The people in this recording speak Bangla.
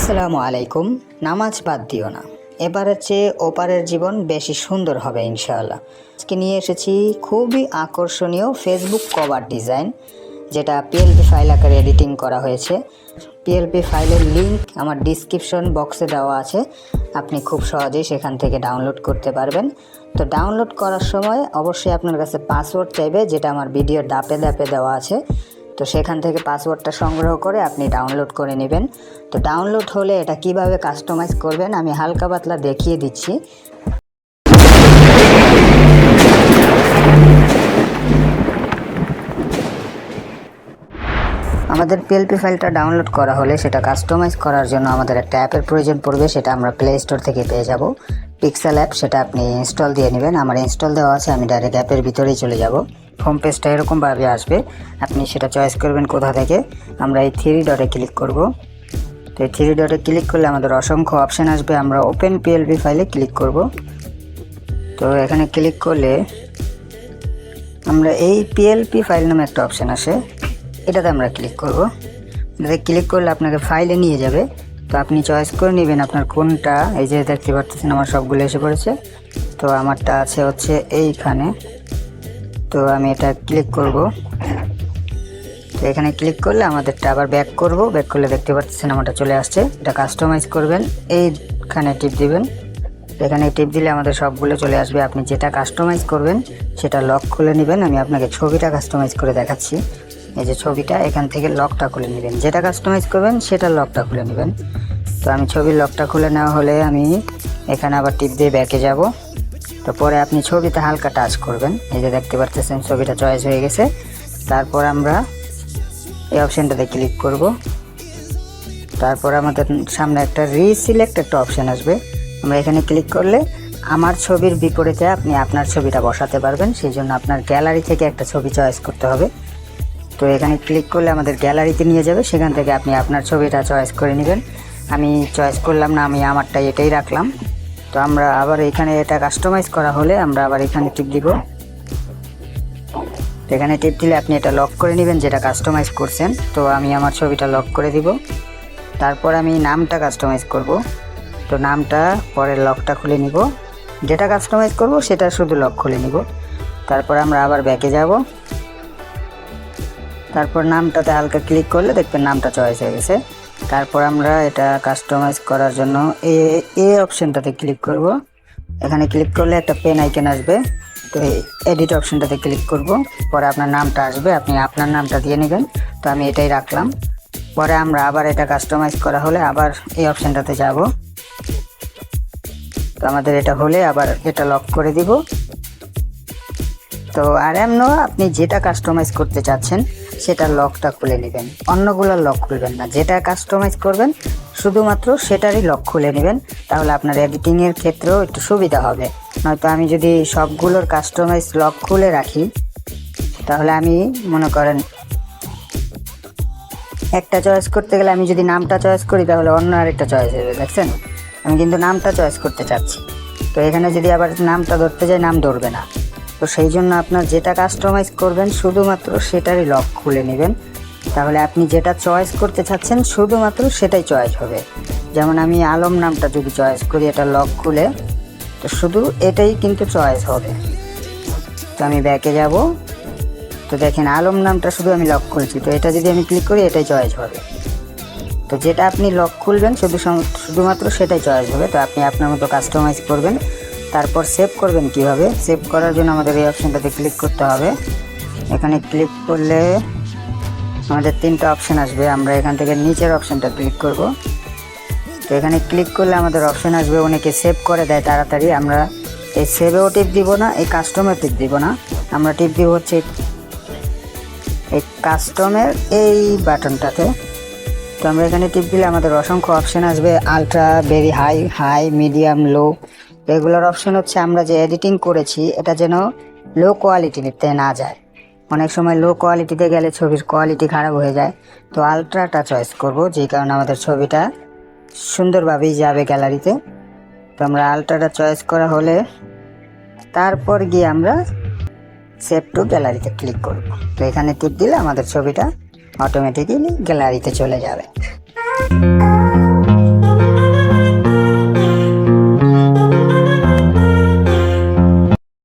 আসসালামু আলাইকুম, নামাজ বাদ দিও না। এবারের চেয়ে ওপারের জীবন বেশি সুন্দর হবে ইনশাআল্লাহ। আজকে নিয়ে এসেছি খুবই আকর্ষণীয় ফেসবুক কভার ডিজাইন যেটা পিএলপি ফাইল আকারে এডিটিং করা হয়েছে। পিএলপি ফাইলের লিংক আমার ডিসক্রিপশন বক্সে দেওয়া আছে। আপনি খুব সহজেই সেখান থেকে ডাউনলোড করতে পারবেন। তো ডাউনলোড করার সময় অবশ্যই আপনার কাছে পাসওয়ার্ড চাইবে, যেটা আমার ভিডিও ডাপে ডাপে দেওয়া আছে। তো সেখান থেকে পাসওয়ার্ডটা সংগ্রহ করে আপনি ডাউনলোড করে নেবেন। তো ডাউনলোড হলে এটা কীভাবে কাস্টমাইজ করবেন আমি হালকা পাতলা দেখিয়ে দিচ্ছি। আমাদের পিএলপি ফাইলটা ডাউনলোড করা হলে সেটা কাস্টমাইজ করার জন্য আমাদের একটা অ্যাপের প্রয়োজন পড়বে, সেটা আমরা প্লে স্টোর থেকে পেয়ে যাব। পিক্সেল অ্যাপ সেটা আপনি ইনস্টল দিয়ে নেবেন। আমার ইনস্টল দেওয়া আছে, আমি ডাইরেক্ট অ্যাপের ভিতরেই চলে যাব। হোম পেজটা এরকমভাবে আসবে। আপনি সেটা চয়েস করবেন কোথা থেকে। আমরা এই থ্রি ডটে ক্লিক করব। তো এই থ্রি ডটে ক্লিক করলে আমাদের অসংখ্য অপশান আসবে। আমরা ওপেন পিএলপি ফাইলে ক্লিক করব। তো এখানে ক্লিক করলে আমরা এই পিএলপি ফাইল নামে একটা অপশান আসে। এটাতে আমরা ক্লিক করব। এটাতে ক্লিক করলে আপনাকে ফাইলে নিয়ে যাবে। তো আপনি চয়েস করে নেবেন আপনার কোনটা। এই যে দেখতে পাচ্ছেন আমার সবগুলো এসে পড়েছে। তো আমারটা আছে হচ্ছে এইখানে। তো আমি এটা ক্লিক করব। তো এখানে ক্লিক করলে আমাদেরটা আবার ব্যাক করব। ব্যাক করলে দেখতে পাচ্ছেন আমারটা চলে আসছে। এটা কাস্টমাইজ করবেন। এইখানে টিপ দিবেন। এখানে টিপ দিলে আমাদের সবগুলো চলে আসবে। আপনি যেটা কাস্টমাইজ করবেন, সেটা লক খুলে নেবেন। আমি আপনাকে ছবিটা কাস্টমাইজ করে দেখাচ্ছি। এই যে ছবিটা, এখান থেকে লকটা খুলে নেবেন। যেটা কাস্টমাইজ করবেন, সেটা লকটা খুলে নেবেন। তো আমি ছবির লকটা খুলে নেওয়া হলে আমি এখানে আবার টিপ দিয়ে ব্যাকে যাব। তো পরে আপনি ছবিতে হালকা টাচ করবেন। এই যে দেখতে পাচ্ছেন ছবিটা চয়েস হয়ে গেছে। তারপর আমরা এই অপশানটাতে ক্লিক করব। তারপর আমাদের সামনে একটা রিসিলেক্ট একটা অপশান আসবে। আমরা এখানে ক্লিক করলে আমার ছবির বিপরীতে আপনি আপনার ছবিটা বসাতে পারবেন। সেই জন্য আপনার গ্যালারি থেকে একটা ছবি চয়েস করতে হবে। তো এখানে ক্লিক করলে আমাদের গ্যালারিতে নিয়ে যাবে। সেখান থেকে আপনি আপনার ছবিটা চয়েস করে নেবেন। আমি চয়েস করলাম না, আমি আমারটা এটাই রাখলাম। তো আমরা আবার এখানে এটা কাস্টমাইজ করা হলে আমরা আবার এখানে টিপ দিব। এখানে টিপ দিলে আপনি এটা লক করে নেবেন যেটা কাস্টমাইজ করছেন। তো আমি আমার ছবিটা লক করে দিব। তারপর আমি নামটা কাস্টমাইজ করব। তো নামটা পরে লকটা খুলে নিব। যেটা কাস্টমাইজ করব সেটা শুধু লক খুলে নিব। তারপর আমরা আবার ব্যাকে যাব। তারপর নামটাতে হালকা ক্লিক করলে দেখবেন নামটা চয়েস হয়ে গেছে। তারপর আমরা এটা কাস্টমাইজ করার জন্য এ এ অপশনটাতে ক্লিক করব। এখানে ক্লিক করলে একটা পেন আইকন আসবে। তো এই এডিট অপশনটাতে ক্লিক করব। পরে আপনার নামটা আসবে, আপনি আপনার নামটা দিয়ে নেবেন। তো আমি এটাই রাখলাম। পরে আমরা আবার এটা কাস্টমাইজ করা হলে আবার এই অপশনটাতে যাব। তো আমাদের এটা হলে আবার এটা লক করে দিব। তো আর এমন আপনি যেটা কাস্টমাইজ করতে চাচ্ছেন সেটা লকটা খুলে নেবেন। অন্যগুলোর লক খুলবেন না। যেটা কাস্টমাইজ করবেন, শুধুমাত্র সেটারই লক খুলে নেবেন। তাহলে আপনার এডিটিংয়ের ক্ষেত্রেও একটু সুবিধা হবে। নয়তো আমি যদি সবগুলোর কাস্টমাইজ লক খুলে রাখি, তাহলে আমি মনে করেন একটা চয়েস করতে গেলে আমি যদি নামটা চয়েস করি, তাহলে অন্য আরেকটা চয়েস হবে, দেখছেন? আমি কিন্তু নামটা চয়েস করতে চাচ্ছি। তো এখানে যদি আবার নামটা ধরতে যাই, নাম ধরবে না। তো সেই জন্য আপনার যেটা কাস্টমাইজ করবেন, শুধুমাত্র সেটারই লক খুলে নেবেন। তাহলে আপনি যেটা চয়েস করতে চাচ্ছেন, শুধুমাত্র সেটাই চয়েস হবে। যেমন আমি আলম নামটা যদি চয়েস করি, এটা লক খুলে, তো শুধু এটাই কিন্তু চয়েস হবে। তো আমি ব্যাকে যাব। তো দেখেন, আলম নামটা শুধু আমি লক খুলছি। তো এটা যদি আমি ক্লিক করি, এটাই চয়েস হবে। তো যেটা আপনি লক খুলবেন, শুধু শুধুমাত্র সেটাই চয়েস হবে। তো আপনি আপনার মতো কাস্টমাইজ করবেন। তারপর সেভ করবেন কীভাবে? সেভ করার জন্য আমাদের এই অপশানটাতে ক্লিক করতে হবে। এখানে ক্লিক করলে আমাদের তিনটা অপশান আসবে। আমরা এখান থেকে নিচের অপশানটা ক্লিক করব। তো এখানে ক্লিক করলে আমাদের অপশান আসবে, অনেকে সেভ করে দেয় তাড়াতাড়ি। আমরা এই সেভেও টিপ দিব না, এই কাস্টমার টিপ দিব না। আমরা টিপ দিব হচ্ছে এই কাস্টমের এই বাটনটাতে তো আমরা এখানে টিপ দিলে আমাদের অসংখ্য অপশন আসবে। Ultra very high high medium low এগুলোর অপশন হচ্ছে আমরা যে এডিটিং করেছি, এটা যেন লো কোয়ালিটিতে না যায়। অনেক সময় লো কোয়ালিটিতে গেলে ছবির কোয়ালিটি খারাপ হয়ে যায়। তো আলট্রাটা চয়েস করব, যেই কারণে আমাদের ছবিটা সুন্দরভাবেই যাবে গ্যালারিতে তো। আমরা আলট্রাটা চয়েস করা হলে তারপর গিয়ে আমরা সেভ টু গ্যালারিতে ক্লিক করব। তো এখানে টিপ দিলে আমাদের ছবিটা অটোমেটিক্যালি গ্যালারিতে চলে যাবে।